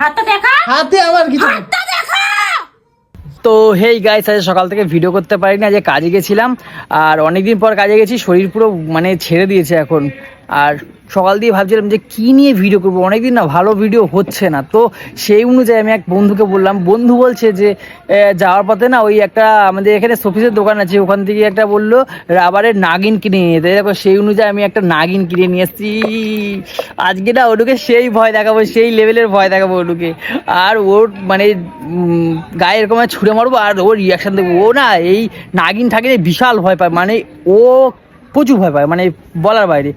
হাতটা দেখা? হাতে আমার কিছু হাতটা দেখা! তো হেই গাইস আজ সকাল থেকে ভিডিও করতে পারিনি আজ কাজে গেছিলাম আর অনেকদিন পর কাজে গেছি শরীর পুরো মানে ছেড়ে দিয়েছে এখন। আর সকাল দিয়ে ভাবছিলাম যে কি নিয়ে ভিডিও করব? অনেকদিন না ভালো ভিডিও হচ্ছে না। তো সেই অনুযায়ী আমি এক বন্ধুকে বললাম, বন্ধু বলছে যে যাওয়ার পথে না ওই একটা আমাদের এখানে সফিসের দোকান আছে, ওখান থেকে একটা বলল, রাবারের নাগিন কিনে নিয়ে যেতে। দেখো, সেই অনুযায়ী আমি একটা নাগিন কিনে নিয়ে এসেছি। আজকে না ওটুকে সেই ভয় দেখাবো, সেই লেভেলের ভয় দেখাবো ওটুকে। আর ওর মানে গায়ে এরকম ছুঁড়ে মারবো আর ওর রিয়াকশন দেবো ও না এই নাগিন থাকলে বিশাল ভয় পায়। মানে ও প্রচুর ভয় পায় মানে বলার বাইরে।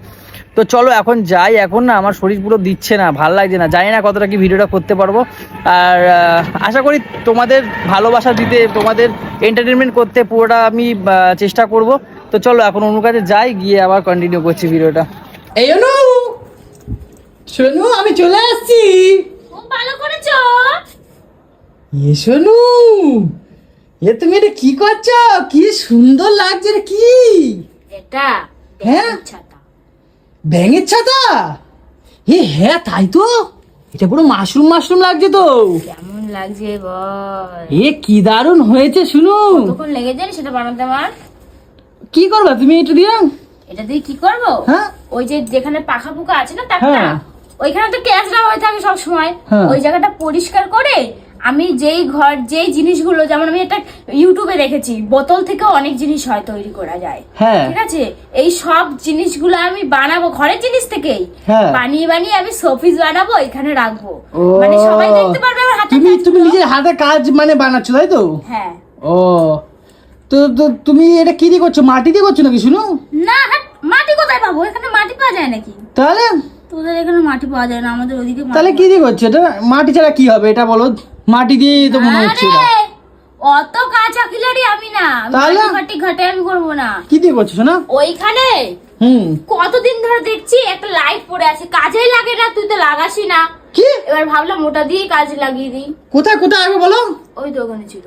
তো চলো এখন যাই এখন না আমার শরীর পুরো দিচ্ছে না ভালো লাগছে না জানি না কতটা কি ভিডিওটা করতে পারব। আর আশা করি তোমাদের ভালোবাসা দিতে তোমাদের এন্টারটেনমেন্ট করতে পুরোটা আমি চেষ্টা করব। তো চলো এখন অন্য কাছে যাই গিয়ে আবার কন্টিনিউ করছি ভিডিওটা। এই অনু! শোনো আমি চলে আসছি। ভালো করেছ। এ শোনু এ তুমি এটা কি করছ? কি সুন্দর লাগছে রে কি? এটা হ্যাঁ? ব্যাঙের ছাতা? এ হ্যাঁ তাই তো। এটা পুরো মাশরুম মাশরুম লাগছে তো। কেমন লাগছে বল। এ কি দারুণ হয়েছে শুনু। কতক্ষণ লেগে যায় সেটা বানাতে আমার? কি করবা তুমি এটা দিয়ে? এটা দিয়ে কি করব? হ্যাঁ। ওই যে যেখানে পাখা পোকা আছে না তাকটা হ্যাঁ। ওইখানে তো ক্যাচরা হয়ে থাকে সব সময় হ্যাঁ। ওই জায়গাটা পরিষ্কার করে আমি যেই ঘর যেই জিনিসগুলো যেমন আমি একটা ইউটিউবে দেখেছি বোতল থেকেও অনেক জিনিস হয় তৈরি করা যায়। হ্যাঁ। ঠিক আছে? এই সব জিনিসগুলো আমি বানাবো ঘরের জিনিস থেকেই। হ্যাঁ। বানিয়ে বানিয়ে আমি শোপিস বানাবো এখানে রাখব। মানে সবাই দেখতে পারবে আমার হাতে তুমি তুমি নিজের হাতে কাজ মানে বানাচ্ছো তাই তো? হ্যাঁ। ও। তো তো তুমি এটা কি দিয়ে করছ? মাটি দিয়ে করছ নাকি শুনো? না মাটি কোথায় পাবো? এখানে মাটি পাওয়া যায় নাকি? তাহলে তোদের এখানে মাটি পাওয়া যায় না আমাদের ওদিকে তাহলে কি দিয়ে করছ এটা মাটি ছাড়া কি হবে? এটা বলো। মাটি দিয়ে তো মনে হচ্ছে অত কাঁচা কিলারি আমি না। তাহলে? মাটি ঘাটে আমি করব না। কি দিয়ে করছ শোনা? ওইখানে হুম। কতদিন ধরে দেখছি একটা লাইট পড়ে আছে। কাজেই লাগে না তুই তো লাগাসই না। কি? এবার ভাবলাম ওটা দিয়ে কাজ লাগিয়ে দিই। কোথায় কোথায় আগে বলো? ওই দোকানে ছিল।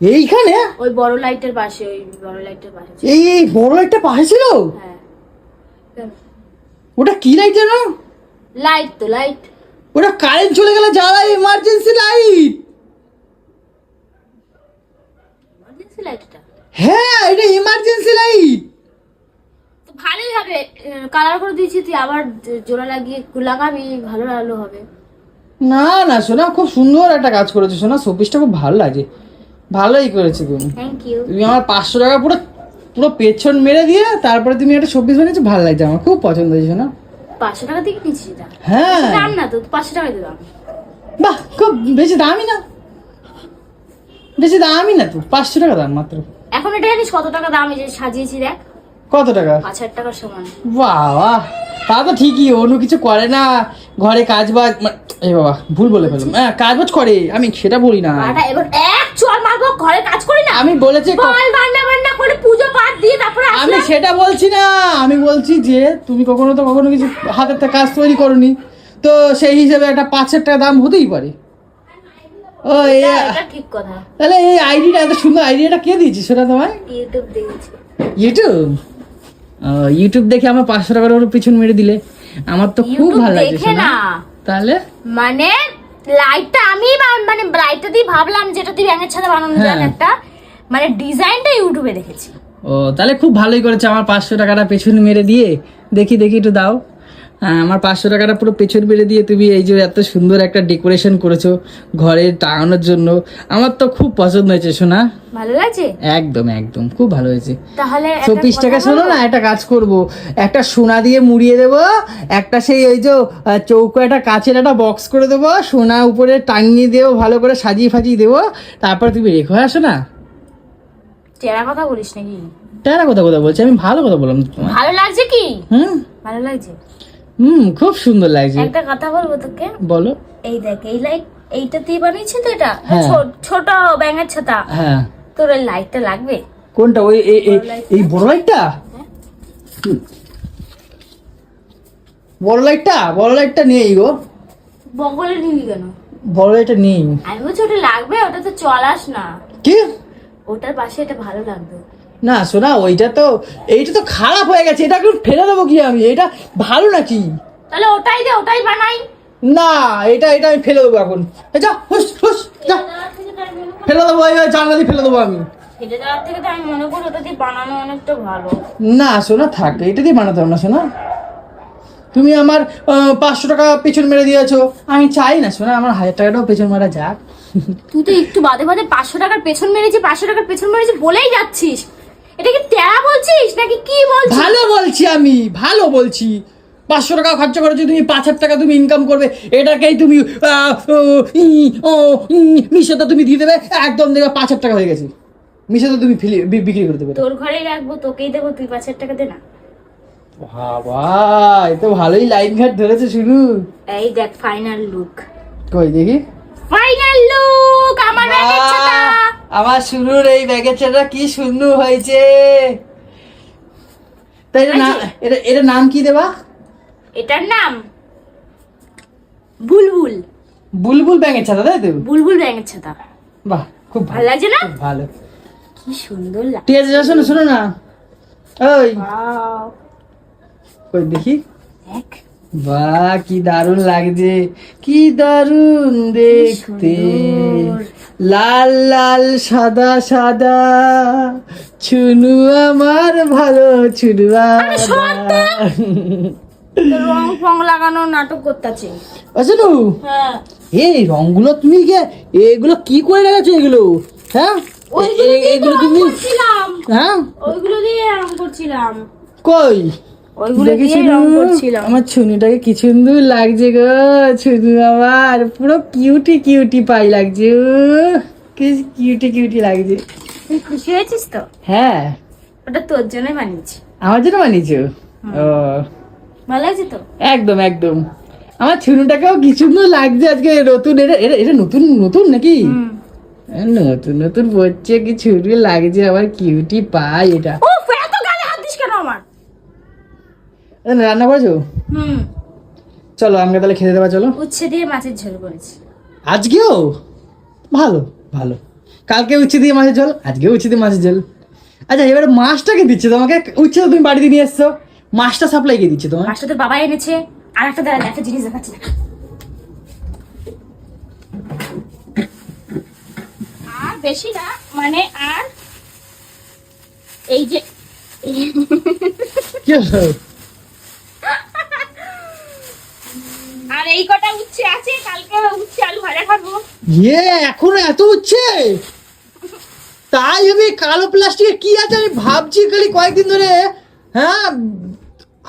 এইখানে? ওই বড় লাইটের পাশে ওই বড় লাইটের পাশে এই বড় একটা পাশে ছিল? হ্যাঁ। ওটা কি লাইট জানো লাইট তো লাইট ওটা কারেন্ট চলে গেলে জ্বালায় ইমার্জেন্সি লাইট ইমার্জেন্সি লাইটটা হ্যাঁ এটা ইমার্জেন্সি লাইট তো ভালোই হবে। কালার করে দিয়েছি তুই আবার জোড়া লাগিয়ে লাগাবি ভালো আলো হবে। না না শোনা খুব সুন্দর একটা কাজ করেছ শোনা শোপিসটা খুব ভালো লাগছে ভালোই করেছ তুমি। থ্যাংক ইউ তুমি আমার পাঁচশো টাকা পুরো পুরো পেছন মেরে দিয়ে তারপরে তুমি একটা শোপিস বানিয়েছো ভালো লাগছে আমার খুব পছন্দ হয়েছে না? পাঁচশো টাকা এটা হ্যাঁ। দাম না তো পাঁচশো টাকা দিলাম। বাহ খুব বেশি দামই না। বেশি দামই না তো পাঁচশো টাকা দাম মাত্র। এখন এটা জানিস কত টাকা দাম এই যে সাজিয়েছি দেখ। কত টাকা? পাঁচ হাজার টাকার সমান। বাবা তা তো ঠিকই অন্য কিছু করে না ঘরে কাজ বাজ এই বাবা ভুল বলে ফেললাম। হ্যাঁ কাজ বাজ করে আমি সেটা বলি না। এবার এক চল মারবো ঘরে কাজ করি না? আমি বলেছি বল বান্না করে পুজো পাঠ দিয়ে তারপরে আমি সেটা বলছি না আমি বলছি যে তুমি কখনো তো কখনো কিছু হাতের থেকে কাজ তৈরি করনি তো সেই হিসেবে একটা পাঁচ হাজার টাকা দাম হতেই পারে। ও এটা ঠিক কথা। তাহলে এই আইডিটা এত সুন্দর আইডিয়াটা কে দিয়েছে সেটা তোমায়? ইউটিউব দেখেছি ইউটিউব ইউটিউব দেখে আমার পাঁচশো টাকার ওর পিছন মেরে দিলে। আমার তো খুব ভালো লাগছে না। তাহলে? মানে লাইটটা আমি মানে লাইটটা দিয়ে ভাবলাম যেটা তুই ব্যাঙের ছাতা বানানো হ্যাঁ। একটা। মানে ডিজাইনটা ইউটিউবে দেখেছি। ও তাহলে খুব ভালোই করেছে। আমার পাঁচশো টাকাটা পেছন মেরে দিয়ে দেখি দেখি একটু দাও। হ্যাঁ আমার পাঁচশো টাকাটা পুরো পেছন মেরে দিয়ে তুমি এই যে এত সুন্দর একটা ডেকোরেশন করেছ ঘরে টাঙানোর জন্য। আমার তো খুব পছন্দ হয়েছে শোনা ভালো লাগছে? একদম একদম খুব ভালো হয়েছে। তাহলে চব্বিশ টাকা শোনো না একটা কাজ করব। একটা সোনা দিয়ে মুড়িয়ে দেবো একটা সেই ওই যে চৌকো একটা কাচের একটা বক্স করে দেবো সোনা উপরে টাঙিয়ে দেবো ভালো করে সাজিয়ে ফাজিয়ে দেবো। তারপর তুমি রেখো আসো না চেরা কথা বলিস নাকি? তারা কথা কথা বলছি আমি ভালো কথা বললাম ভালো লাগছে কি? হুম? ভালো লাগছে? হুম খুব সুন্দর লাগছে। একটা কথা বলব তোকে? বলো। এই দেখ এই লাইট এইটা দিয়ে বানিয়েছি তো এটা? হ্যাঁ। ছোট- ছোট ব্যাঙের ছাতা। হ্যাঁ। তোর এই লাইটটা লাগবে? কোনটা? ওই এই- বড় লাইটটা। বড় লাইটটা বড় লাইটটা নেই গো। বগলে নিলি কেন? বড় লাইটটা নেই। আমি ওটা লাগবে ওটা তো চলাস না। কি? ওটার পাশে এটা ভালো লাগবে। না শোনা ওইটা তো এইটা তো খারাপ হয়ে গেছে এটা একটু ফেলে দেবো কি আমি এটা ভালো নাকি? তাহলে ওটাই দে ওটাই বানাই। না এটা এটা আমি ফেলে দেবো এখন। যা হুস হুস যা। ফেলে দেবো এই জানলা দিয়ে ফেলে দেবো আমি। ফেলে দেওয়ার থেকে তো আমি মনে করি ওটা দিয়ে বানানো অনেকটা ভালো। না শোনা থাক এটা দিয়ে বানাতে হবে না শোনা তুমি আমার পাঁচশো টাকা পেছন মেরে দিয়েছ। আমি চাই না শোনা আমার হাজার টাকাটাও পেছন মারা যাক। তুই তো একটু বাদে বাদে পাঁচশো টাকার পেছন মেরেছি পাঁচশো টাকার পেছন মেরেছি বলেই যাচ্ছিস। এটা কি তেরা বলছিস নাকি কি বলছিস? ভালো বলছি আমি ভালো বলছি। পাঁচশো টাকা খরচা করেছ তুমি পাঁচ হাজার টাকা তুমি ইনকাম করবে। এটাকেই তুমি মিশোতে তুমি দিয়ে দেবে একদম দেখবে পাঁচ হাজার টাকা হয়ে গেছে। মিশোতে তুমি বিক্রি করে দেবে। তোর ঘরেই রাখব তোকেই দেবো তুই পাঁচ হাজার টাকা দে না। বাবা এ তো ভালোই লাইন ঘাট ধরেছে শুরু এই দেখ ফাইনাল লুক কই দেখি। ফাইনাল লুক আমার ব্যাগের ছাতা। আমার শুরুর এই ব্যাগের ছেলেটা কি সুন্দর হয়েছে। তাই না- এটা এটা নাম কি দেবা? এটার নাম বুলবুল। বুলবুল ব্যাগের ছাতা তাই তো? বুলবুল ব্যাগের ছাতা। বাহ খুব ভালো। লাগছে না? ভালো। কি সুন্দর লাগে ঠিক আছে শোনো শোনো না। ওই। ওই দেখি। দেখ। বাহ কি দারুণ লাগছে কি দারুণ দেখতে। লাল লাল সাদা সাদা ছুনু আমার ভালো ছুনুয়া রং ফং লাগানো নাটক করতেছে। আচ্ছা হ্যাঁ। এই রংগুলো তুমি কে এগুলো কি করে রেখেছো এগুলো? হ্যাঁ? এগুলো তুমি হ্যাঁ? ওইগুলো দিয়ে রং করছিলাম। কই? ওইগুলো দিয়ে রং করছিলাম। আমার ছুনুটাকে কি সুন্দর লাগছে গো ছুনু আমার পুরো কিউটি কিউটি পাই লাগছে কি কিউটি কিউটি লাগছে। তুই খুশি হয়েছিস তো? হ্যাঁ। ওটা তোর জন্যই বানিয়েছি। আমার জন্য বানিয়েছো? ও। ভালো লাগছে তো? একদম একদম। আমার ছুনুটাকেও কি সুন্দর লাগছে আজকে নতুন এটা এটা এটা নতুন নতুন নাকি? নতুন নতুন বলছে কি ছুটু লাগছে আবার কিউটি পাই এটা ও এত গালে হাত দিস কেন আমার এ, রান্না করেছ? হুম। চলো আমাকে তাহলে খেতে দেবা চলো। উচ্ছে দিয়ে মাছের ঝোল করেছি। আজকেও? ভালো ভালো। কালকে উচ্ছে দিয়ে মাছের ঝোল আজকেও উচ্ছে দিয়ে মাছের ঝোল। আচ্ছা এবারে মাছটাকে দিচ্ছে তোমাকে? উচ্ছে তো তুমি বাড়িতে নিয়ে এসছো। মাছটা সাপ্লাই কে দিচ্ছে তোমার? মাছটা তো বাবা এনেছে। আর একটা দাঁড়া একটা জিনিস দেখাচ্ছি আর বেশি না মানে আর এই যে কি এই কটা উচ্ছে আছে কালকে উচ্ছে আলু ভাজা খাব। ইয়ে এখনও এত উচ্ছে? তাই আমি কালো প্লাস্টিকে কি আছে আমি ভাবছি খালি কয়েকদিন ধরে। হ্যাঁ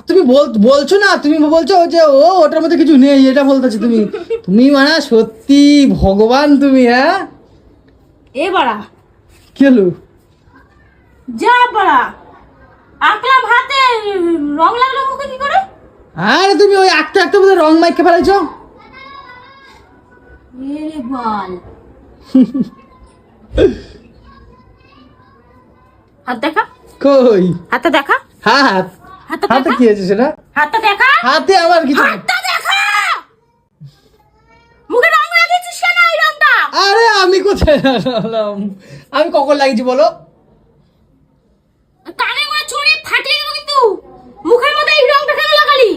তুমি বল- বলছো না তুমি বলছো যে ও ওটার মধ্যে কিছু নেই এটা বলতেছো তুমি। তুমি মানে সত্যি ভগবান তুমি হ্যাঁ? এ বাড়া। কি হলো? যা বাড়া। আকলা ভাতে রং লাগল মুখে কি করে? আরে তুমি ওই আঁকতে আঁকতে বোধহয় রং মাইকে বল। হাত দেখা? কই? হাতটা দেখা? হাত। হাতটা হাতে দেখা? কি আছে সেটা? হাতটা দেখা? হাতে আমার কিছু হাতটা দেখা! মুখে রং লাগিয়েছিস কেন এই রংটা? আরে আমি কোথায় লাগালাম? আমি কখন লাগিয়েছি বলো কানে করে ছড়িয়ে ফাটিয়ে দেবো কিন্তু মুখের মধ্যে এই রংটা কেন লাগালি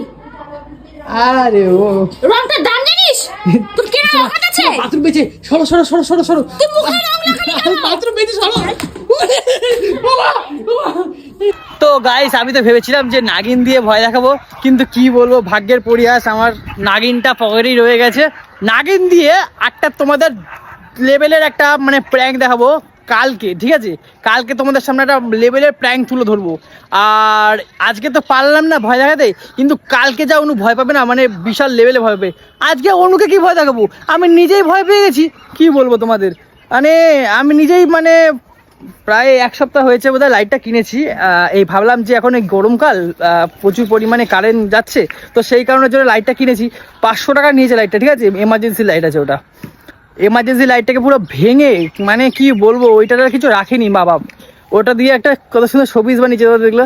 আরে ও। রংটার দাম জানিস? তোর কেনা রঙের আছে বাথরুম বেঁচে সরো সরো সরো সরো সরো। তুই মুখে রং লাগালি কেন? বাথরুম বেঁচে সরো। তো গাইস আমি তো ভেবেছিলাম যে নাগিন দিয়ে ভয় দেখাবো কিন্তু কি বলব ভাগ্যের পরিহাস আমার নাগিনটা পকেটেই রয়ে গেছে। নাগিন দিয়ে একটা তোমাদের লেভেলের একটা মানে প্র্যাঙ্ক দেখাবো। কালকে, ঠিক আছে? কালকে তোমাদের সামনে একটা লেভেলের প্র্যাঙ্ক তুলে ধরবো। আর আজকে তো পারলাম না ভয় দেখাতে, কিন্তু কালকে যা অনু ভয় পাবে না মানে বিশাল লেভেলে ভয় পাবে। আজকে অনুকে কি ভয় দেখাবো? আমি নিজেই ভয় পেয়ে গেছি। কি বলব তোমাদের? মানে আমি নিজেই মানে প্রায় এক সপ্তাহ হয়েছে বোধহয় লাইটটা কিনেছি। এই ভাবলাম যে এখন এই গরমকাল প্রচুর পরিমাণে কারেন্ট যাচ্ছে, তো সেই কারণের জন্য লাইটটা কিনেছি। পাঁচশো টাকা নিয়েছে লাইটটা ঠিক আছে? এমার্জেন্সি লাইট আছে ওটা। এমার্জেন্সি লাইটটাকে পুরো ভেঙে মানে কি বলব ওইটার কিছু রাখেনি মা বাপ ওটা দিয়ে একটা কত সুন্দর সবিজ বানিয়েছে ওটা দেখল।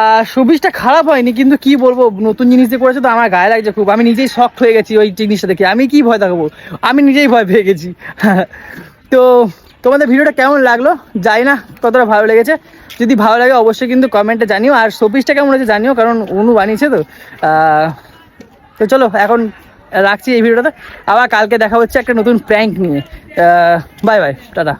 আর সবিজটা খারাপ হয়নি, কিন্তু কি বলব, নতুন জিনিস দিয়ে করেছে তো আমার গায়ে লাগছে খুব। আমি নিজেই শখ হয়ে গেছি ওই জিনিসটা দেখে। আমি কি ভয় দেখাবো? আমি নিজেই ভয় পেয়ে গেছি। তো, তোমাদের ভিডিওটা কেমন লাগল? জানি না কতটা ভালো লেগেছে। যদি ভালো লাগে অবশ্যই কিন্তু কমেন্টে জানিও। আর শোপিসটা কেমন হয়েছে জানিও, কারণ অনু বানিয়েছে তো। তো চলো, এখন রাখছি এই ভিডিওটাতে। আবার কালকে দেখা হচ্ছে একটা নতুন প্র্যাঙ্ক নিয়ে। Bye bye tata.